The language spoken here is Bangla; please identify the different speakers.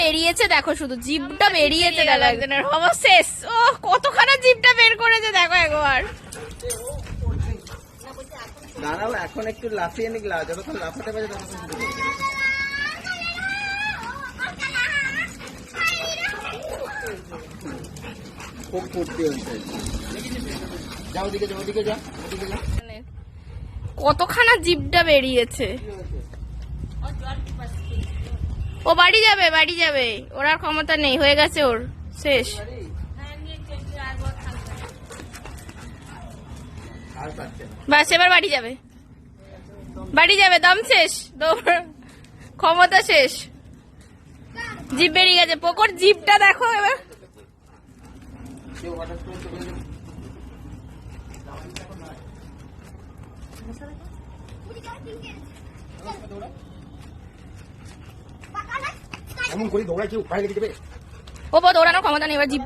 Speaker 1: বেরিয়েছে দেখো শুধু জিভটা বেরিয়েছে দেখো একজনের শেষ। ও কতখানা জিভটা বের করেছে দেখো একবার।
Speaker 2: দাঁড়াও এখন একটু লাফিয়ে নিকলা যতক্ষণ লাফাতে পারে ততক্ষণ খুব ফুর্তি হচ্ছে। যাও যা
Speaker 1: কতখানা জিভটা বেরিয়েছে। ও বাড়ি যাবে বাড়ি যাবে। ওর আর ক্ষমতা নেই, হয়ে গেছে ওর। শেষ। বাস, এবার বাড়ি যাবে। বাড়ি যাবে, দম শেষ। দৌড় ক্ষমতা শেষ। জিভ বেরিয়ে গেছে। পোকর জিপটা দেখো এবার।
Speaker 2: কেউ হঠাৎ করে চলে যাবে
Speaker 3: এমন করে দৌড়ায় কেউ বাইরে যাবে?
Speaker 1: ও দৌড়ানোর ক্ষমতা নেই এবার